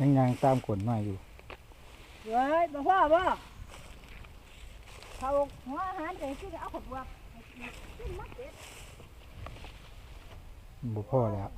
ยังยังตามขนมาอยู่เฮ้ยบ่พ่อบ่เขาหัวอาหารแต่ที่เอาผักบวบให้กินกินมักเด็ดบ่พอแล้ว